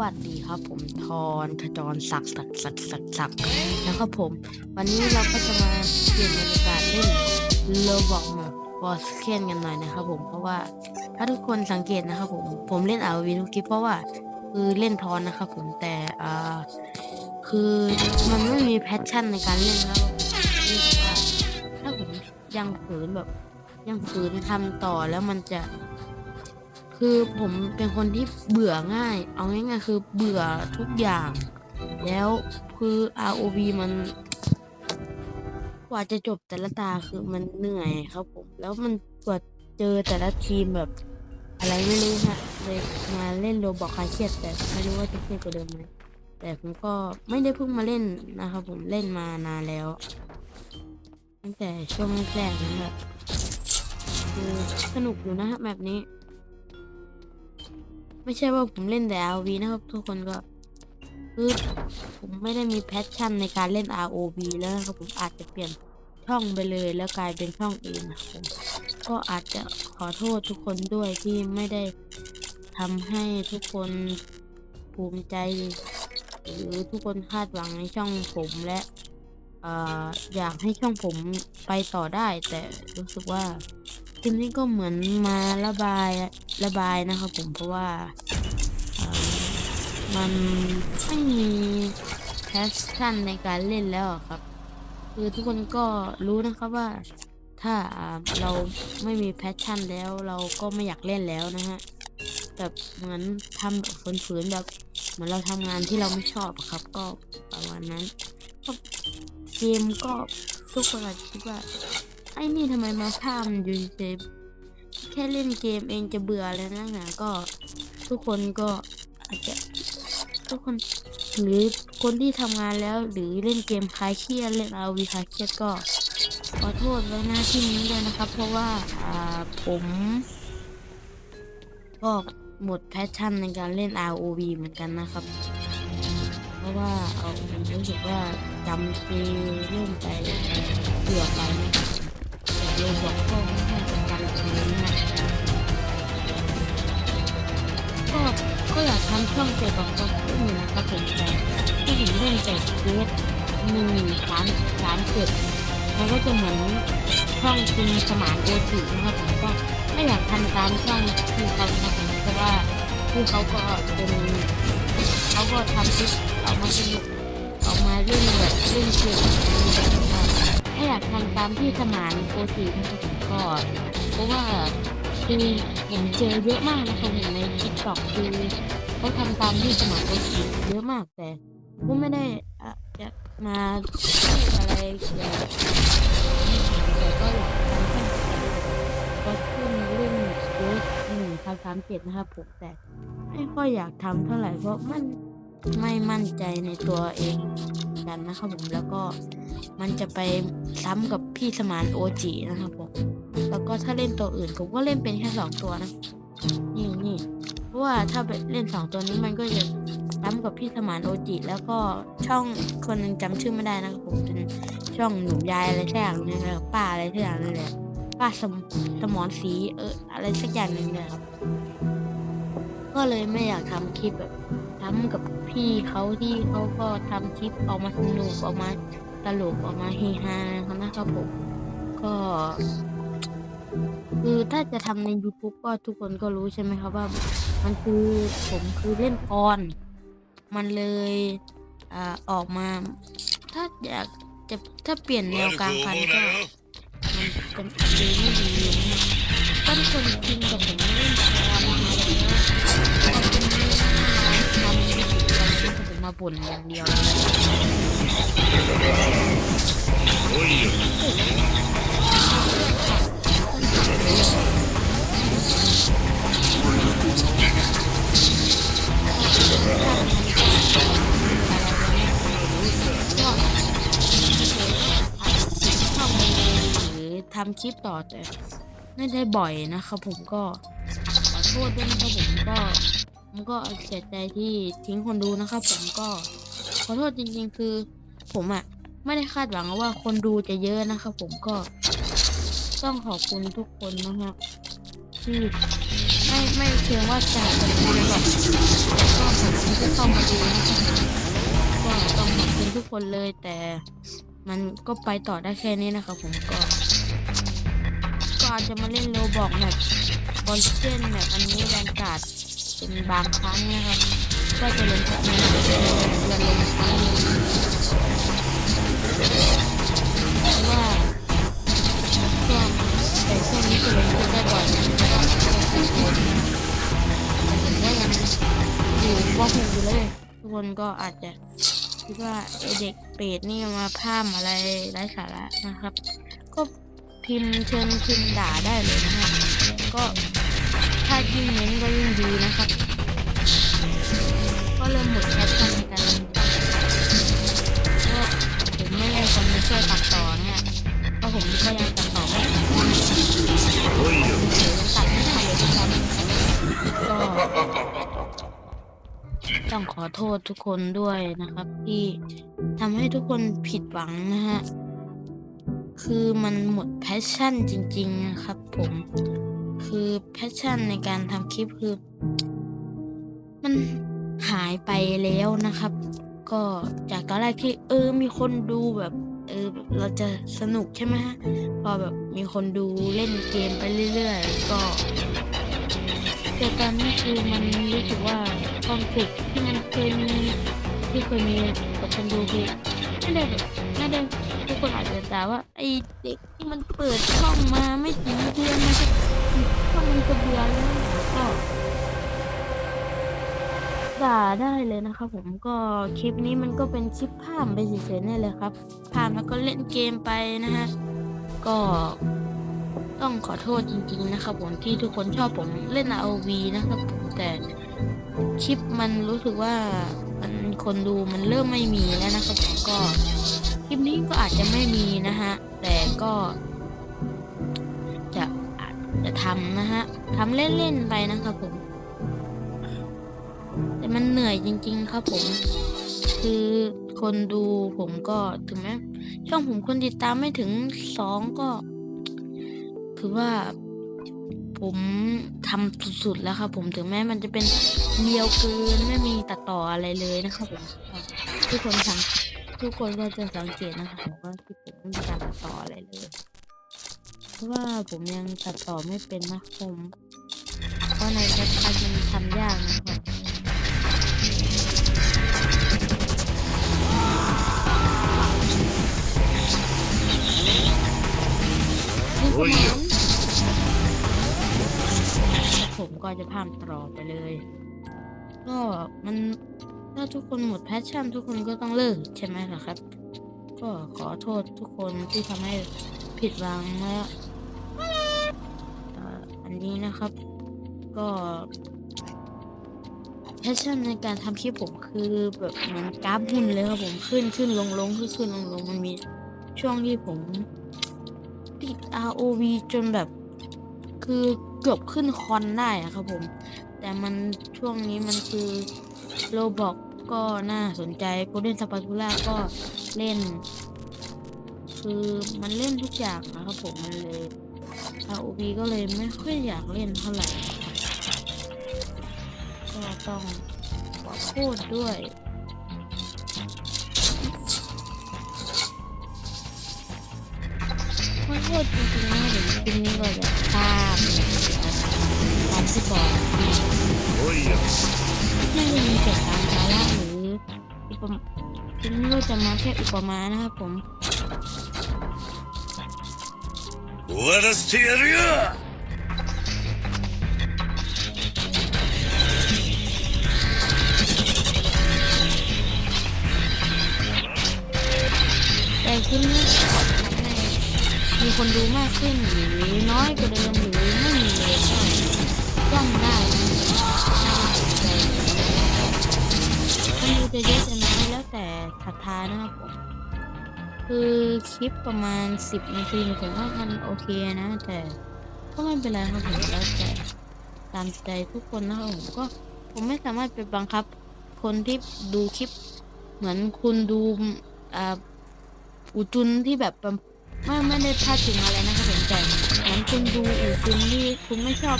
วัสดีครับผมทอนขจรศักดิ์ศักดิ์ศักดิ์ศักดิ์ศักดิ์นะครับผม วันนี้เราก็จะมาเปลี่ยนบรรยากาศเล่นโลบอกแบบบอสเคนกันหน่อยนะครับผมเพราะว่าถ้าทุกคนสังเกตนะครับผมผมเล่นอาวีทุกคลิปเพราะว่าคือเล่นทอนนะครับผมแต่อ่าคือมันไม่มีแพชชั่นในการเล่นแล้วรู้สึกว่าถ้าผมยังฝืนแบบยังฝืนทำต่อแล้วมันจะ คือผมเป็นคนที่เบื่อง่าย เอาง่ายๆคือเบื่อทุกอย่าง แล้วคือ ROV มัน กว่าจะจบแต่ละตาคือมันเหนื่อยครับผม แล้วมันกว่าเจอแต่ละทีมแบบ อะไรไม่รู้ฮะเลยมาเล่นโรบอกคลายเครียดแต่ไม่รู้ว่าจะเครียดกว่าเดิมไหมแต่ผมก็ไม่ได้เพิ่งมาเล่นนะครับผมเล่นมานานแล้ว ตั้งแต่ช่วงแรกๆนั้นแบบคือสนุกอยู่นะฮะแบบนี้ ไม่ใช่ว่าผมเล่นแต่ ROV นะครับ ทุกคนก็คือผมไม่ได้มีแพชชั่นในการเล่น ROV แล้วนะครับผมอาจจะเปลี่ยนช่องไปเลยแล้วกลายเป็นช่องอื่นนะครับผมก็อาจจะขอโทษทุกคนด้วยที่ไม่ได้ทำให้ทุกคนภูมิใจ หรือทุกคนคาดหวังในช่องผมและเอ่ออยากให้ช่องผมไปต่อได้ แต่รู้สึกว่า คลิปนี้ก็เหมือนมาระบายระบายนะครับผมเพราะว่ามันไม่มีแพชชั่นในการเล่นแล้วครับ คือทุกคนก็รู้นะครับว่าถ้าาเราไม่มีแพชชั่นแล้วเราก็ไม่อยากเล่นแล้วนะฮะแบบเหมือนทำฝืนๆแบบเหมือนเราทำงานที่เราไม่ชอบครับ ก็ประมาณนั้นเกมก็ทุกคนอาจจะคิดว่า ไอ้นี่ทำไมมาภามอยู่เฉยแค่เล่นเกมเองจะเบื่อแล้วนะนะก็ ทุกคนก็อาจจะทุกคนหรือคนที่ทำงานแล้ว หรือเล่นเกมคลายเครียดเล่นอาวีคลายเครียดก็ขอโทษไว้หน้าที่นี้ด้วยนะครับ เพราะว่าอ่าผมก็หมดแพชชั่นในการเล่น ROV เหมือนกันนะครับ เพราะว่าเอาผมรู้สึกว่าจำเกเล่นไปเบื่อไปนะ โลบอกก็ไม่ให้เป็นการเล่นนะก็ก็อยากทำช่องเกี่ยวกับความรู้อยู่นะครับผมแต่ที่ผมเล่นแต่เกสหนึ่งสามสามเจ็ดมันก็จะเหมือนช่องคุณสมานโอทีนะครับผมก็ไม่อยากทำตามช่องที่เขานะครับผมเพราะว่าที่เขาก็เป็นเขาก็ทำคลิปออกมาสนุกออกมาเล่นแบบเล่นเกม ถ้าอยากทำตามที่สมานโอทีนะครับผมก็เพราะว่าคือผมเจอเยอะมากนะครับผมในทิกตอกคือเขาทำตามที่สมานโอทีเยอะมากแต่ก็ไม่ได้อะจะมาอะไรเกี่ยวกับแต่ก็อยากทำให้ก็ขึ้นเล่นเยอะหนึ่งสามสามเจ็ดนะครับผมแต่ไม่ค่อยอยากทำเท่าไหร่เพราะมันไม่มั่นใจในตัวเอง กันนะครับผมแล้วก็มันจะไปซ้ำกับพี่สมานโอจินะครับผมแล้วก็ถ้าเล่นตัวอื่นผมก็เล่นเป็นแค่สองตัวนะนี่นี่เพราะว่าถ้าเล่นสองตัวนี้มันก็จะซ้ำกับพี่สมานโอจิแล้วก็ช่องคนหนึงจำชื่อไม่ได้นะครับผมเป็นช่องหนุ่มยายอะไรสักอย่างนึงนะครับป้าอะไรสักอย่างนึงเลยป้าสมสมอนสีเอออะไรสักอย่างหนึ่งเลยครับ ก็เลยไม่อยากทำคลิปแบบซ้ำกับ พี่เขาที่เขาก็ทำคลิปออกมาสนุกออกมาตลกออกมาเฮฮาเขานะครับผมก็คือถ้าจะทำใน YouTube ก็ทุกคนก็รู้ใช่ไหมครับว่า มันคือผมคือเล่นกรมันเลยอ่าออกมา ถ้าอยากจะถ้าเปลี่ยนแนวกลางคันก็มันจะดูไม่ดีนะถ้าทุกคนจริงกับผมเล่นกรอะ มาบ่นอย่างเดียวเลยหรือทำคลิปต่อแต่ไม่ได้บ่อยนะครับผมก็ขอโทษด้วยนะครับผมก็ ก็เสียใจที่ทิ้งคนดูนะครับ ผมก็ขอโทษจริง ๆ คือ ผมอะไม่ได้คาดหวังว่าคนดูจะเยอะนะครับ ผมก็ต้องขอบคุณทุกคนนะฮะที่ไม่ไม่เพียงว่าจะเป็นคนหรอกก็ขอบที่เข้ามาดูนะครับก็ต้องขอบคุณทุกคนเลยแต่มันก็ไปต่อได้แค่นี้นะครับผมก็ ก็อาจจะมาเล่นโลบอกแบบบอลเชนแบบอันนี้แรงกาด เป็นบางครั้งนะครับก็จะลงทักนี้เดือนลงครั้งหนเพราะว่าช่วงแต่ช่วงนี้จะลงได้บ่อยนะครับแต่ผมก็ยังอยู่ว่าคงอยู่เลยทุกคนก็อาจจะคิดว่าเด็กเปรตนี่มาพามอะไรไร้สาระนะครับ ก็พิมพ์เชิญพิมพ์ด่าได้เลยนะครับก็ ถ้ายิ่งเน้นก็ยิ่งดีนะครับก็เริ่มหมดแพชชั่นในการเล่นก็ผมไม่ได้คนมาช่วยตัดต่อเนี่ยเพราะผมก็ยังตัดต่อไม่ถึงตัดไม่ได้เลยทุกคนก็ต้องขอโทษทุกคนด้วยนะครับ ที่ทำให้ทุกคนผิดหวังนะฮะคือมันหมดแพชชั่นจริง ๆ นะครับผม คือแพชชั่นในการทำคลิปคือ มันหายไปแล้วนะครับ ก็จากตอนแรกที่ เออ มีคนดูแบบ เออเราจะสนุกใช่ไหมฮะพอแบบมีคนดูเล่นเกมไปเรื่อยๆ ก็แต่ตอนนี้คือมันรู้สึกว่าความสุขที่มันเคยมีที่เคยมีกับคนดูคือไม่ได้แบบไม่ได้ทุกคนอาจจะด่าว่าไอเด็กที่มันเปิดช่องมาไม่ถึงเดือนมัน จะช่องมันจะเบื่อแล้วก็ด่าได้เลยนะครับผมก็คลิปนี้มันก็เป็นคลิปภาพไปเฉยๆนี่เลยครับภาพแล้วก็เล่นเกมไปนะฮะก็ต้องขอโทษจริง ๆ นะครับผมที่ทุกคนชอบผมเล่น ROV นะครับผมแต่คลิปมันรู้สึกว่ามันคนดูมันเริ่มไม่มีแล้วนะครับผมก็คลิปนี้ก็อาจจะไม่มีนะฮะแต่ก็ จะทำนะฮะทำเล่นๆไปนะครับผม แต่มันเหนื่อยจริง ๆ ครับผม คือคนดูผมก็ถึงแม้ช่องผมคนติดตามไม่ถึงสองก็ คือว่าผมทำสุดๆแล้วครับ ผมถึงแม้มันจะเป็นเดียวเกินไม่มีตัดต่ออะไรเลยนะครับผมทุกคนสังทุกคนก็จะสังเกตนะครับผมว่าที่ผมไม่มีการตัดต่ออะไรเลย เพราะว่าผมยังตัดต่อไม่เป็นนะผม เพราะในแคปชั่นมันทำยากนะครับผมก็จะพามต่อไปเลย ก็มันถ้าทุกคนหมดแพชชั่นทุกคนก็ต้องเลิกใช่ไหมล่ะครับ ก็ขอโทษทุกคนที่ทำให้ผิดหวังและ นี้นะครับ ก็แพชชั่นในการทำคลิปผมคือแบบเหมือนกราฟหุ้นเลยครับผมขึ้นขึ้นลงลงขึ้นขึ้นลงลงมันมีช่วงที่ผมติด ROV จนแบบ คือเกือบขึ้นคอนได้อะครับผม แต่มันช่วงนี้มันคือโลบอกก็น่าสนใจ Golden Spatula ก็เล่น คือมันเล่นทุกอย่างนะครับผมมันเลย ROV ก็เลยไม่ค่อยอยากเล่นเท่าไหร่ ก็ต้องขอโทษด้วยขอโทษจริงๆนะเดี๋ยวคลิปนี้ก็จะข้ามตามที่บอกน่าจะมีเสียงตามสาระหรืออุปมาคลิปนี้ก็จะมาแค่อุปมานะครับผม 終わらせてやるよ แต่คลิปนี้ทำให้มีคนดูมากขึ้นหรือน้อยกว่าเดิมหรือไม่มีเลยก็ย่อมได้นะคนดูจะเยอะจะน้อยแล้วแต่ศรัทธานะครับผม คือคลิปประมาณ 10นาทีผมว่ามันโอเคนะ แต่ก็ไม่เป็นไรครับผมแล้วแต่ตามใจทุกคนนะครับผมก็ผมไม่สามารถไปบังคับ คนที่ดูคลิป เหมือนคุณดูอ่าอูจุนที่แบบไม่ไม่ได้พลาดถึงอะไรนะครับผมแต่เหมือนคุณดูอูจุนที่คุณไม่ชอบ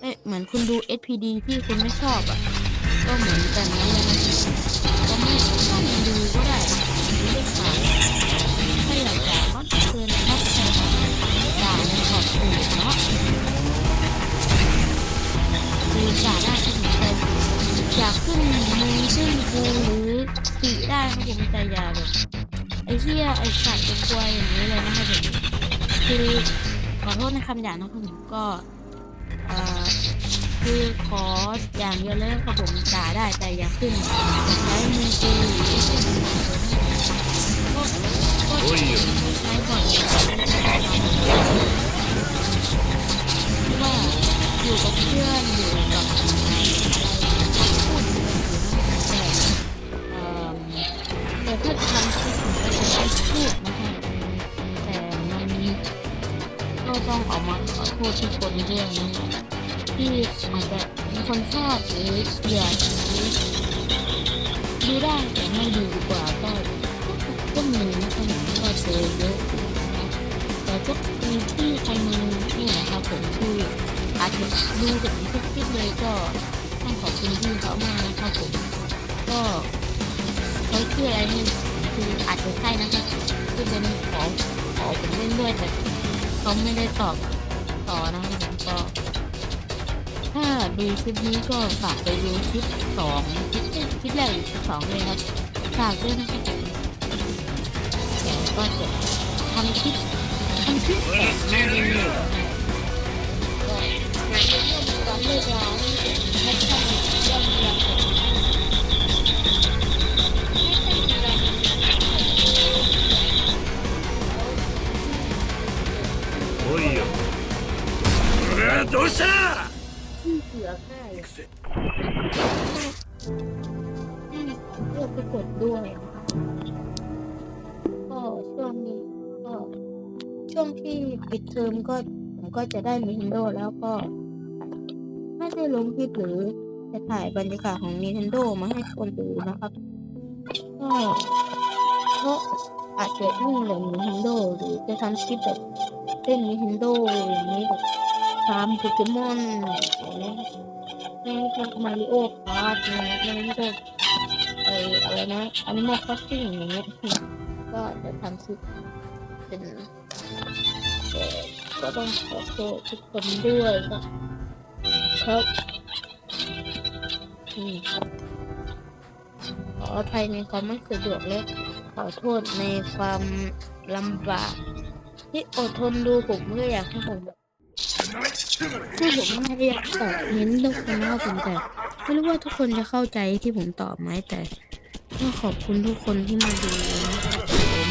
เอ้เหมือนคุณดู SPD ที่คุณไม่ชอบอะก็เหมือนกันนั่นแหละนะ อยากขึ้นมือขึ้นกูหรือตีได้ครับผมใจยาแบบไอ้เหี้ยไอ้สัตว์ตัวกลัวอย่างนี้เลยนะครับผมคือขอโทษในคำหยาบนะครับผมก็คือขออย่างเดียวเลยครับผมจ่าได้แต่อย่าขึ้นใช้มือกูหรือชื่อกูก็ก็ใช้ก่อนว่าอยู่กับเพื่อนอยู่ ถ้าทำคลิปผมก็จะใช้พูดนะคะ แต่มันก็ต้องออกมาขอโทษทุกคนด้วยนะคะที่อาจจะมีคนชอบหรือเกลียดหรือดูได้แต่ไม่ดูดีกว่าก็ก็มีนะคะผมก็เจอเยอะนะแต่ก็มีที่ใคนหนึงนี่นะครับผมที่อาจจะดูจากทุกคลิปเลยก็ต้องขอบคุณพี่เขามานะครับผมก็ เขาชื่ออะไรนี่คืออาจจะใช่นะครับคือเป็นขอขอผมเล่นด้วยแต่เขาไม่ได้ตอบต่อนะครับผมก็ถ้าดูคลิปนี้ก็ฝากไปดูคลิปสองคลิปคลิปแรกหรือคลิปสองเลยครับฝากด้วยนะครับผมเดี๋ยวก็จะทำคลิปทำคลิปแบบมาเรื่อยๆก็อยากจะเรื่องความเรียกร้องแうわどうした ที่เสือค่ายให้เลือกไปกดด้วยนะคะก็ช่วงนี้ก็ช่วงที่ปิดเทอมก็ผมก็จะได้ Nintendo แล้วก็ไม่ได้ลงคลิปหรือจะถ่ายบรรยากาศของ Nintendo มาให้คนดูนะครับ ก็เพราะอาจจะยุ่งเรื่อง Nintendo หรือจะทำคลิปแบบเล่น Nintendo อย่างนี้แบบ ตามโปเกมอนอย่างเงี้ยไม่ใช่มาริโอคาร์ดนะไม่ใช่ไออะไรนะ Animal Crossing อย่างเงี้ยก็จะทำคลิปเป็นแต่ก็ต้องขอโทษทุกคนด้วยนะครับอืมขออภัยในความไม่สะดวกและขอโทษในความลำบากที่อดทนดูผมก็อยากให้ผมแบบ คือผมพยายามตอบเน้นเรื่องคนเล่าผแต่ไม่รู้ว่าทุกคนจะเข้าใจที่ผมตอบไหมแต่ก็ขอบคุณทุกคนที่มาดูนะครับผม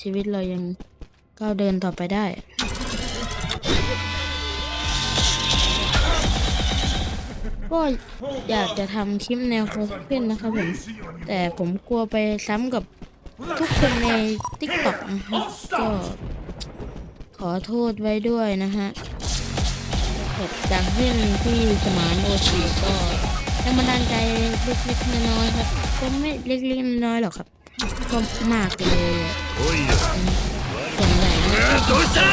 ชีวิตเรายังก้าวเดินต่อไปได้ ก็อยากจะทำคลิปแนวโคสเพนนะครับผม แต่ผมกลัวไปซ้ำกับทุกคนใน t ิ k t o k นะครับก็ขอโทษไว้ด้วยนะฮะแบบจากเช่นที่สมานโอชีก็แรงบันดาลใจเล็กๆน้อยๆครับ ก็ไม่เล็กๆน้อยๆหรอกครับ ก็มากเลยอะ おいよ。どうした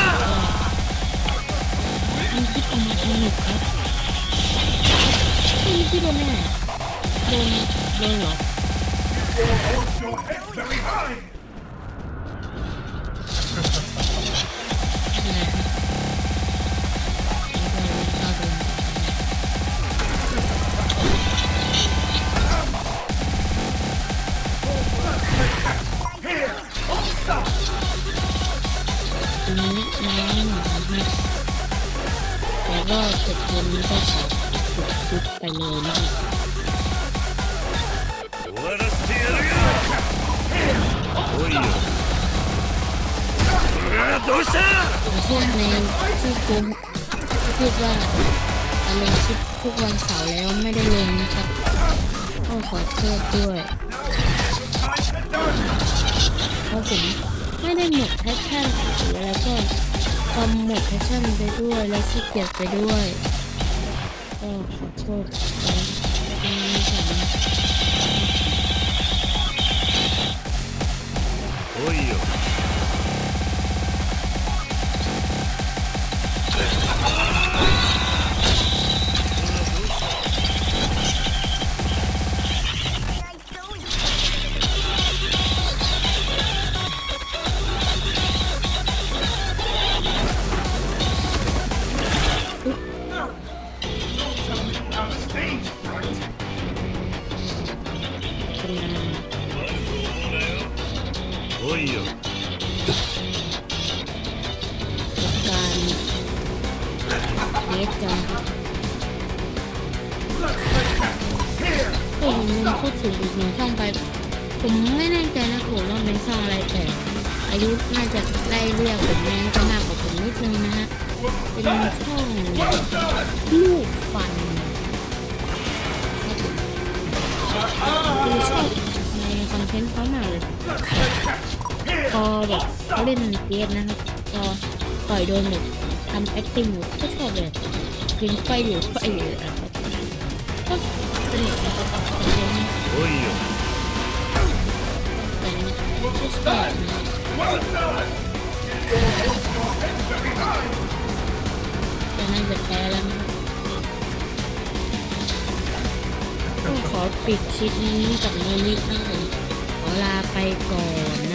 ก็จะเกมนี้ก็ขอดบคลิปไปเลยนะครับช่วงในที่กุมพูดว่าจะลงคลิปทุกวันเสาร์แล้วไม่ได้ลงนะครับก็ขอโทษด้วยเพราะผมไม่ได้หมดแค่แค่นหรืออะไรก็ ความหมดแพชชั่นไปด้วยและขี้เกียจไปด้วยก็ขอโทษไปตรง 완 료. จัดการเล็กจังพูดถึงอีกหนึ่งช่องไป ผมไม่แน่ใจนะผมว่าเป็นช่องอะไรแต่ อายุน่าจะไล่เรียกผมแม่จะมากกว่าผมนิดนึงนะฮะ เป็นช่องลูกฟันดูช่องในคอนเทนต์เขาหน่อย พอแบบเขาเล่นเกมนะครับพอต่อยโดนหมดทำแอคติ้งหมดก็ชอบเลยกิงไฟอยู่ไฟอยู่อะครับก็สนุกนะครับเกมนี้โอ้ยแต่นี้ก็ชอบแต่น่าจะแพ้แล้วก็ขอปิดคลิปนี้กับโนนิดนะผมขอลาไปก่อนนะ